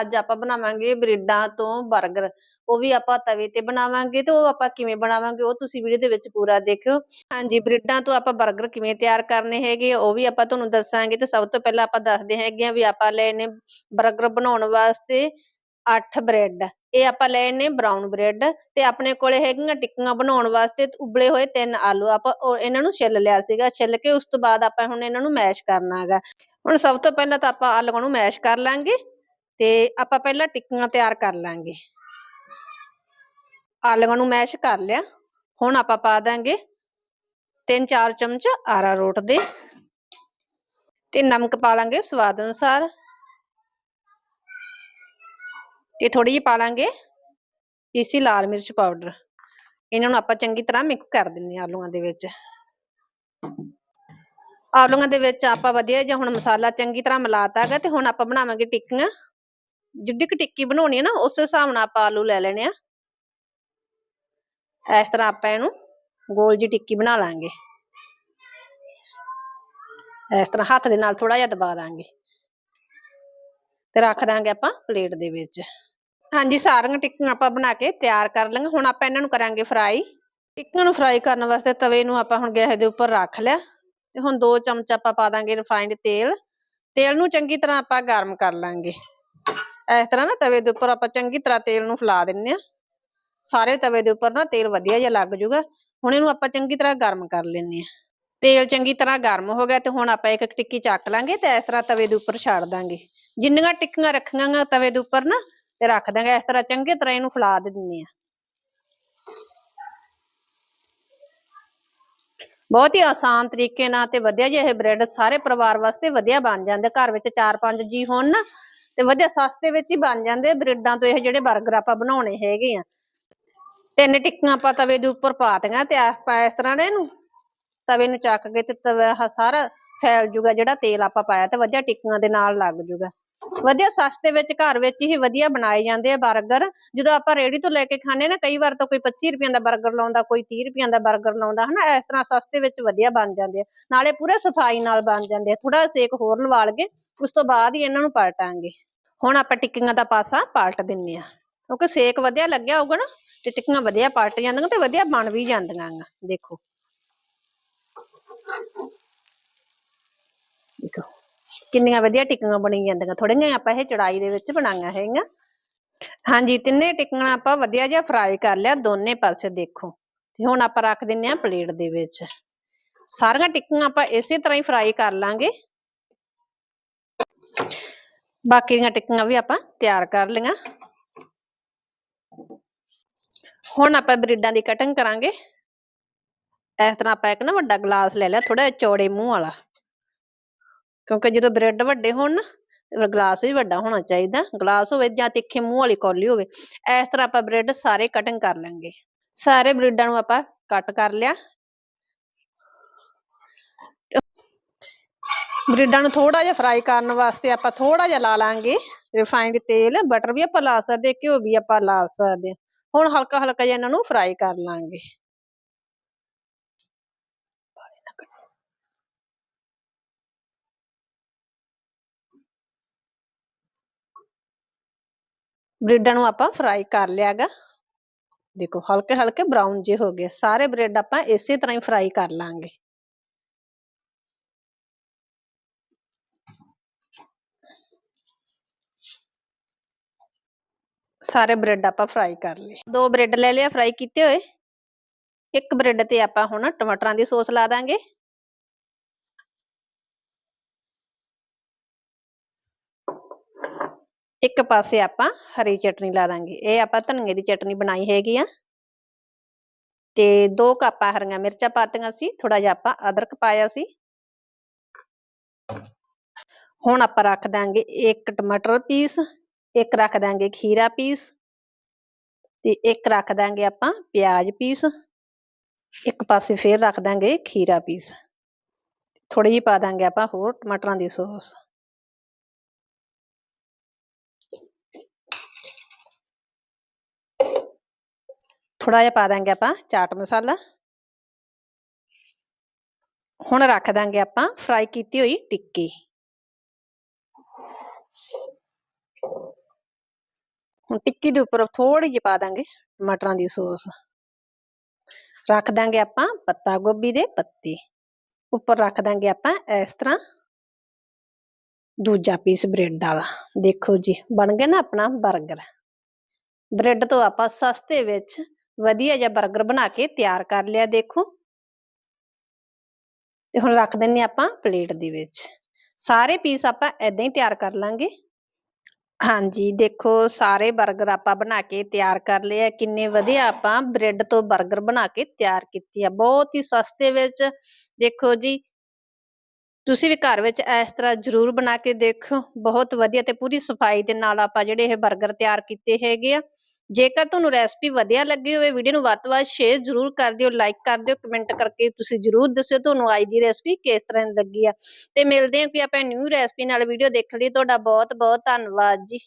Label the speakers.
Speaker 1: ਅੱਜ ਆਪਾਂ ਬਣਾਵਾਂਗੇ ਬਰੀਡਾਂ ਤੋਂ ਬਰਗਰ। ਉਹ ਵੀ ਆਪਾਂ ਤਵੇ ਤੇ ਬਣਾਵਾਂਗੇ ਤੇ ਉਹ ਆਪਾਂ ਕਿਵੇਂ ਬਣਾਵਾਂਗੇ ਉਹ ਤੁਸੀਂ ਵੀਡੀਓ ਦੇ ਵਿੱਚ ਪੂਰਾ ਦੇਖਿਓ। ਹਾਂਜੀ, ਬਰੀਡਾਂ ਤੋਂ ਆਪਾਂ 버ਗਰ ਕਿਵੇਂ ਤਿਆਰ ਕਰਨੇ ਹੈਗੇ, ਉਹ ਵੀ ਆਪਾਂ ਤੁਹਾਨੂੰ ਦੱਸਾਂਗੇ ਤੇ ਸਭ ਤੋਂ ਪਹਿਲਾਂ ਆਪਾਂ ਦੱਸਦੇ ਹੈਗੇ ਆ ਵੀ ਆਪਾਂ ਲਏ ਨੇ 버ਗਰ ਬਣਾਉਣ ਵਾਸਤੇ 8 ਬ੍ਰੈਡ। ਇਹ ਆਪਾਂ ਲਏ ਨੇ ਬ੍ਰਾਊਨ ਬ੍ਰੈਡ ਤੇ ਆਪਣੇ ਕੋਲੇ ਹੈਗੀਆਂ ਟਿੱਕੀਆਂ ਬਣਾਉਣ ਵਾਸਤੇ ਉਬਲੇ ਹੋਏ ਤਿੰਨ ਆਲੂ। ਆਪਾਂ ਇਹਨਾਂ ਨੂੰ ਛਿੱਲ ਲਿਆ ਸੀਗਾ, ਛਿੱਲ ਕੇ ਉਸ ਤੋਂ ਬਾਅਦ ਆਪਾਂ ਹੁਣ ਇਹਨਾਂ ਨੂੰ ਮੈਸ਼ ਕਰਨਾ ਹੈਗਾ। ਹੁਣ ਸਭ ਤੋਂ ਪਹਿਲਾਂ ਤਾਂ ਆਪਾਂ ਆਲੂਆਂ ਨੂੰ ਮੈਸ਼ ਕਰ ਲਾਂਗੇ। ਤੇ ਆਪਾਂ ਪਹਿਲਾਂ ਟਿੱਕੀਆਂ ਤਿਆਰ ਕਰ ਲਾਂਗੇ। ਆਲੂਆਂ ਨੂੰ ਮੈਸ਼ ਕਰ ਲਿਆ। ਹੁਣ ਆਪਾਂ ਪਾ ਦਾਂਗੇ 3-4 ਚਮਚ ਆਰਾ ਰੋਟ ਦੇ। ਤੇ ਨਮਕ ਪਾ ਲਾਂਗੇ ਸਵਾਦ ਅਨੁਸਾਰ। ਤੇ ਥੋੜੀ ਜਿਹੀ ਪਾ ਲਾਂਗੇ ਪੀਸੀ ਲਾਲ ਮਿਰਚ ਪਾਊਡਰ। ਇਹਨਾਂ ਨੂੰ ਆਪਾਂ ਚੰਗੀ ਤਰ੍ਹਾਂ ਮਿਕਸ ਕਰ ਦਿੰਨੇ ਆਲੂਆਂ ਦੇ ਵਿੱਚ। ਆਲੂਆਂ ਦੇ ਵਿੱਚ ਆਪਾਂ ਵਧੀਆ ਜਿਹਾ ਹੁਣ ਮਸਾਲਾ ਚੰਗੀ ਤਰ੍ਹਾਂ ਮਿਲਾਤਾ ਹੈਗਾ ਤੇ ਹੁਣ ਆਪਾਂ ਬਣਾਵਾਂਗੇ ਟਿੱਕੀਆਂ। ਜਿੱਡੀ ਕੁ ਟਿੱਕੀ ਬਣਾਉਣੀ ਹੈ ਨਾ, ਉਸ ਹਿਸਾਬ ਨਾਲ ਆਪਾਂ ਆਲੂ ਲੈ ਲੈਣੇ ਆ। ਇਸ ਤਰ੍ਹਾਂ ਆਪਾਂ ਇਹਨੂੰ ਗੋਲ ਜੀ ਟਿੱਕੀ ਬਣਾ ਲਾਂਗੇ। ਇਸ ਤਰ੍ਹਾਂ ਹੱਥ ਦੇ ਨਾਲ ਥੋੜਾ ਜਿਹਾ ਦਬਾ ਦਾਂਗੇ। ਤੇ ਰੱਖ ਦਾਂਗੇ ਆਪਾਂ ਪਲੇਟ ਦੇ ਵਿੱਚ। ਹਾਂਜੀ, ਸਾਰੀਆਂ ਟਿੱਕੀਆਂ ਆਪਾਂ ਬਣਾ ਕੇ ਤਿਆਰ ਕਰ ਲਾਂਗੇ ਹੁਣ ਆਪਾਂ ਇਹਨਾਂ ਨੂੰ ਕਰਾਂਗੇ ਫਰਾਈ। ਟਿੱਕੀਆਂ ਨੂੰ ਫਰਾਈ ਕਰਨ ਵਾਸਤੇ ਤਵੇ ਨੂੰ ਆਪਾਂ ਹੁਣ ਗੈਸ ਦੇ ਉੱਪਰ ਰੱਖ ਲਿਆ। ਤੇ ਹੁਣ 2 ਚਮਚ ਆਪਾਂ ਪਾ ਦਾਂਗੇ ਰਿਫਾਈਨਡ ਤੇਲ। ਤੇਲ ਨੂੰ ਚੰਗੀ ਤਰ੍ਹਾਂ ਆਪਾਂ ਗਰਮ ਕਰ ਲਾਂਗੇ। ਇਸ ਤਰ੍ਹਾਂ ਨਾ ਤਵੇ ਦੇ ਉੱਪਰ ਆਪਾਂ ਚੰਗੀ ਤਰ੍ਹਾਂ ਤੇਲ ਨੂੰ ਫੈਲਾ ਦਿੰਨੇ ਆ ਸਾਰੇ ਤਵੇ ਦੇ ਉੱਪਰ ਨਾ ਤੇਲ ਵਧੀਆ ਜਿਹਾ ਲੱਗ ਜਾਊਗਾ। ਹੁਣ ਇਹਨੂੰ ਆਪਾਂ ਚੰਗੀ ਤਰ੍ਹਾਂ ਗਰਮ ਕਰ ਲੈਨੇ ਆ ਤੇਲ ਚੰਗੀ ਤਰ੍ਹਾਂ ਗਰਮ ਹੋ ਗਿਆ ਤੇ ਹੁਣ ਆਪਾਂ ਇੱਕ ਟਿੱਕੀ ਚੱਕ ਲਾਂਗੇ ਤੇ ਇਸ ਤਰ੍ਹਾਂ ਤਵੇ ਦੇ ਉੱਪਰ ਛੱਡ ਦਾਂਗੇ। ਜਿੰਨੀਆਂ ਟਿੱਕੀਆਂ ਰੱਖੀਆਂ ਤਵੇ ਦੇ ਉੱਪਰ ਨਾ ਤੇ ਰੱਖ ਦਾਂਗੇ। ਇਸ ਤਰ੍ਹਾਂ ਚੰਗੀ ਤਰ੍ਹਾਂ ਇਹਨੂੰ ਫੈਲਾ ਦਿੰਨੇ ਆ ਬਹੁਤ ਹੀ ਆਸਾਨ ਤਰੀਕੇ ਨਾਲ ਤੇ ਵਧੀਆ ਜਿਹੇ ਬ੍ਰੈਡ ਸਾਰੇ ਪਰਿਵਾਰ ਵਾਸਤੇ ਵਧੀਆ ਬਣ ਜਾਂਦੇ। ਘਰ ਵਿੱਚ 4-5 ਜੀ ਹੋਣ ਨਾ ਤੇ ਵਧੀਆ ਸਸਤੇ ਵਿੱਚ ਹੀ ਬਣ ਜਾਂਦੇ ਬ੍ਰੈਡਾਂ ਤੋਂ ਇਹ ਜਿਹੜੇ 버ਗਰ ਆਪਾਂ ਬਣਾਉਣੇ ਹੈਗੇ ਆ। ਤਿੰਨ ਟਿੱਕੀਆਂ ਆਪਾਂ ਤਵੇ ਦੇ ਉੱਪਰ ਪਾਤੀਆਂ ਤੇ ਆਪਾਂ ਇਸ ਤਰ੍ਹਾਂ ਨੇ ਇਹਨੂੰ। ਤਵੇ ਨੂੰ ਚੱਕ ਕੇ ਤੇ ਤਵਾ ਸਾਰਾ ਫੈਲ ਜੂਗਾ ਜਿਹੜਾ ਤੇਲ ਆਪਾਂ ਪਾਇਆ ਤੇ ਵਧੀਆ ਟਿੱਕੀਆਂ ਦੇ ਨਾਲ ਲੱਗ ਜੂਗਾ। ਵਧੀਆ ਸਸਤੇ ਵਿੱਚ, ਘਰ ਵਿੱਚ ਹੀ ਵਧੀਆ ਬਣਾਏ ਜਾਂਦੇ ਆ 버ਗਰ ਜਦੋਂ ਆਪਾਂ ਰੇੜੀ ਤੋਂ ਲੈ ਕੇ ਖਾਣੇ ਨਾ, ਕਈ ਵਾਰ ਤਾਂ ਕੋਈ 25 ਰੁਪਏ ਦਾ 버ਗਰ ਲਾਉਂਦਾ, ਕੋਈ 30 ਰੁਪਏ ਦਾ 버ਗਰ ਲਾਉਂਦਾ, ਹਨਾ, ਇਸ ਤਰ੍ਹਾਂ ਸਸਤੇ ਵਿੱਚ ਵਧੀਆ ਬਣ ਜਾਂਦੇ ਆ। ਨਾਲੇ ਪੂਰੇ ਸਫ਼ਾਈ ਨਾਲ ਬਣ ਜਾਂਦੇ ਆ। ਥੋੜਾ ਸੇਕ ਹੋਰ ਲਵਾ ਲਗੇ ਉਸ ਤੋਂ ਬਾਅਦ ਹੀ ਇਹਨਾਂ ਨੂੰ ਪਲਟਾਂਗੇ। ਹੁਣ ਆਪਾਂ ਟਿੱਕੀਆਂ ਦਾ ਪਾਸਾ ਪਲਟ ਦਿੰਨੇ ਆ। ਕਿਉਂਕਿ ਸੇਕ ਵਧੀਆ ਲੱਗਿਆ ਹੋਊਗਾ ਨਾ, ਤੇ ਟਿੱਕੀਆਂ ਵਧੀਆ ਪਲਟ ਜਾਂਦੀਆਂ ਤੇ ਵਧੀਆ ਬਣ ਵੀ ਜਾਂਦੀਆਂ ਆ ਦੇਖੋ। ਕਿੰਨੀਆਂ ਵਧੀਆ ਟਿੱਕੀਆਂ ਬਣੀ ਜਾਂਦੀਆਂ। ਥੋੜੀਆਂ ਆਪਾਂ ਇਹ ਚੜਾਈ ਦੇ ਵਿੱਚ ਬਣਾਈਆਂ ਹੈਗੀਆਂ। ਹਾਂਜੀ, ਤਿੰਨੇ ਟਿੱਕੀਆਂ ਆਪਾਂ ਵਧੀਆ ਜਿਹਾ ਫਰਾਈ ਕਰ ਲਿਆ, ਦੋਨੇ ਪਾਸੇ ਦੇਖੋ। ਤੇ ਹੁਣ ਆਪਾਂ ਰੱਖ ਦਿੰਨੇ ਆ ਪਲੇਟ ਦੇ ਵਿੱਚ। ਸਾਰੀਆਂ ਟਿੱਕੀਆਂ ਆਪਾਂ ਇਸੇ ਤਰ੍ਹਾਂ ਹੀ ਫਰਾਈ ਕਰ ਲਾਂਗੇ। ਬਾਕੀ ਦੀਆਂ ਟਿੱਕੀਆਂ ਵੀ ਆਪਾਂ ਤਿਆਰ ਕਰ ਲਈਆਂ। ਹੁਣ ਆਪਾਂ ਬ੍ਰੈਡਾਂ ਦੀ ਕਟਿੰਗ ਕਰਾਂਗੇ। ਇਸ ਤਰ੍ਹਾਂ ਆਪਾਂ ਇੱਕ ਨਾ ਵੱਡਾ ਗਲਾਸ ਲੈ ਲਿਆ ਥੋੜਾ ਚੌੜੇ ਮੂੰਹ ਵਾਲਾ। ਕਿਉਂਕਿ ਜਦੋਂ ਬ੍ਰੈਡ ਵੱਡੇ ਹੋਣ ਨਾ ਗਲਾਸ ਵੀ ਵੱਡਾ ਹੋਣਾ ਚਾਹੀਦਾ। ਗਲਾਸ ਹੋਵੇ ਜਾਂ ਤਿੱਖੇ ਮੂੰਹ ਵਾਲੀ ਕੌਲੀ ਹੋਵੇ, ਇਸ ਤਰ੍ਹਾਂ ਆਪਾਂ ਬ੍ਰੈਡ ਸਾਰੇ ਕਟਿੰਗ ਕਰ ਲਾਂਗੇ। ਸਾਰੇ ਬ੍ਰੈਡਾਂ ਨੂੰ ਆਪਾਂ ਕੱਟ ਕਰ ਲਿਆ। ਬ੍ਰੈਡਾਂ ਨੂੰ ਥੋੜਾ ਜਿਹਾ ਫਰਾਈ ਕਰਨ ਵਾਸਤੇ ਆਪਾਂ ਥੋੜਾ ਜਿਹਾ ਲਾ ਲਾਂਗੇ। ਰਿਫਾਈਨਡ ਤੇਲ ਬਟਰ ਵੀ ਆਪਾਂ ਲਾ ਸਕਦੇ, ਘਿਓ ਵੀ ਆਪਾਂ ਲਾ ਸਕਦੇ। ਹੁਣ ਹਲਕਾ ਹਲਕਾ ਜਿਹਾ ਇਹਨਾਂ ਨੂੰ ਫਰਾਈ ਕਰ ਲਾਂਗੇ। ਬ੍ਰੈਡਾਂ ਨੂੰ ਆਪਾਂ ਫਰਾਈ ਕਰ ਲਿਆਗਾ ਦੇਖੋ ਹਲਕੇ ਹਲਕੇ ਬਰਾਊਨ ਜੇ ਹੋ ਗਏ। ਸਾਰੇ ਬ੍ਰੈਡ ਆਪਾਂ ਇਸੇ ਤਰ੍ਹਾਂ ਹੀ ਫਰਾਈ ਕਰ ਲਾਂਗੇ। ਸਾਰੇ ਬ੍ਰੈਡ ਆਪਾਂ ਫਰਾਈ ਕਰ ਲਏ। ਦੋ ਬ੍ਰੈਡ ਲੈ ਲਿਆ ਫਰਾਈ ਕੀਤੇ ਹੋਏ। ਇੱਕ ਬ੍ਰੈਡ ਤੇ ਆਪਾਂ ਹੁਣ ਟਮਾਟਰਾਂ ਦੀ ਸੌਸ ਲਾ ਦਾਂਗੇ। ਇੱਕ ਪਾਸੇ ਆਪਾਂ ਹਰੀ ਚਟਨੀ ਲਾ ਦਾਂਗੇ। ਇਹ ਆਪਾਂ ਧਨੀਏ ਦੀ ਚਟਨੀ ਬਣਾਈ ਹੈਗੀ ਆ। ਤੇ ਦੋ ਕੱਪ ਹਰੀਆਂ ਮਿਰਚਾਂ ਪਾਤੀਆਂ ਸੀ ਥੋੜਾ ਜਿਹਾ ਆਪਾਂ ਅਦਰਕ ਪਾਇਆ ਸੀ। ਹੁਣ ਆਪਾਂ ਰੱਖ ਦਾਂਗੇ ਇੱਕ ਟਮਾਟਰ ਪੀਸ, ਇੱਕ ਰੱਖ ਦਾਂਗੇ ਖੀਰਾ ਪੀਸ ਤੇ ਇੱਕ ਰੱਖ ਦਾਂਗੇ ਆਪਾਂ ਪਿਆਜ਼ ਪੀਸ। ਇੱਕ ਪਾਸੇ ਫੇਰ ਰੱਖ ਦਾਂਗੇ ਖੀਰਾ ਪੀਸ। ਥੋੜੀ ਜਿਹੀ ਪਾ ਦਾਂਗੇ ਆਪਾਂ ਹੋਰ ਟਮਾਟਰਾਂ ਦੀ ਸੌਸ। ਥੋੜਾ ਜਿਹਾ ਪਾ ਦਾਂਗੇ ਆਪਾਂ ਚਾਟ ਮਸਾਲਾ। ਹੁਣ ਰੱਖ ਦਾਂਗੇ ਆਪਾਂ ਫਰਾਈ ਕੀਤੀ ਹੋਈ ਟਿੱਕੀ। ਹੁਣ ਟਿੱਕੀ ਦੇ ਉੱਪਰ ਥੋੜੀ ਜਿਹੀ ਪਾ ਦਾਂਗੇ ਮਟਰਾਂ ਦੀ ਸੌਸ। ਰੱਖ ਦਾਂਗੇ ਆਪਾਂ ਪੱਤਾ ਗੋਭੀ ਦੇ ਪੱਤੇ। ਉੱਪਰ ਰੱਖ ਦਾਂਗੇ ਆਪਾਂ ਇਸ ਤਰ੍ਹਾਂ ਦੂਜਾ ਪੀਸ ਬ੍ਰੈਡ ਵਾਲਾ। ਦੇਖੋ ਜੀ, ਬਣ ਗਿਆ ਨਾ ਆਪਣਾ 버ਗਰ ਬ੍ਰੈਡ ਤੋਂ ਆਪਾਂ ਸਸਤੇ ਵਿੱਚ ਵਧੀਆ ਜਿਹਾ ਬਰਗਰ ਬਣਾ ਕੇ ਤਿਆਰ ਕਰ ਲਿਆ ਦੇਖੋ। ਤੇ ਹੁਣ ਰੱਖ ਦਿੰਨੇ ਆਪਾਂ ਪਲੇਟ ਦੇ ਵਿੱਚ। ਸਾਰੇ ਪੀਸ ਆਪਾਂ ਐਦਾਂ ਹੀ ਤਿਆਰ ਕਰ ਲਾਂਗੇ। ਹਾਂਜੀ, ਦੇਖੋ ਸਾਰੇ ਬਰਗਰ ਆਪਾਂ ਬਣਾ ਕੇ ਤਿਆਰ ਕਰ ਲਿਆ ਕਿੰਨੇ ਵਧੀਆ ਆਪਾਂ ਬ੍ਰੈਡ ਤੋਂ ਬਰਗਰ ਬਣਾ ਕੇ ਤਿਆਰ ਕੀਤੀ ਆ। ਬਹੁਤ ਹੀ ਸਸਤੇ ਵਿੱਚ ਦੇਖੋ ਜੀ, ਤੁਸੀਂ ਵੀ ਘਰ ਵਿੱਚ ਇਸ ਤਰ੍ਹਾਂ ਜ਼ਰੂਰ ਬਣਾ ਕੇ ਦੇਖੋ। ਬਹੁਤ ਵਧੀਆ ਤੇ ਪੂਰੀ ਸਫ਼ਾਈ ਦੇ ਨਾਲ ਆਪਾਂ ਜਿਹੜੇ ਇਹ ਬਰਗਰ ਤਿਆਰ ਕੀਤੇ ਹੈਗੇ ਆ। ਜੇਕਰ ਤੁਹਾਨੂੰ ਰੈਸਪੀ ਵਧੀਆ ਲੱਗੀ ਹੋਵੇ ਵੀਡੀਓ ਨੂੰ ਵੱਧ ਤੋਂ ਵੱਧ ਸ਼ੇਅਰ ਜ਼ਰੂਰ ਕਰ ਦਿਓ ਲਾਈਕ ਕਰ ਦਿਓ ਕਮੈਂਟ ਕਰਕੇ ਤੁਸੀਂ ਜ਼ਰੂਰ ਦੱਸਿਓ ਤੁਹਾਨੂੰ ਅੱਜ ਦੀ ਰੈਸਪੀ ਕਿਸ ਤਰ੍ਹਾਂ ਲੱਗੀ ਆ। ਤੇ ਮਿਲਦੇ ਹਾਂ ਕਿ ਆਪਾਂ ਨਿਊ ਰੈਸਪੀ ਨਾਲ ਵੀਡੀਓ ਦੇਖਣ ਲਈ। ਤੁਹਾਡਾ ਬਹੁਤ ਬਹੁਤ ਧੰਨਵਾਦ ਜੀ।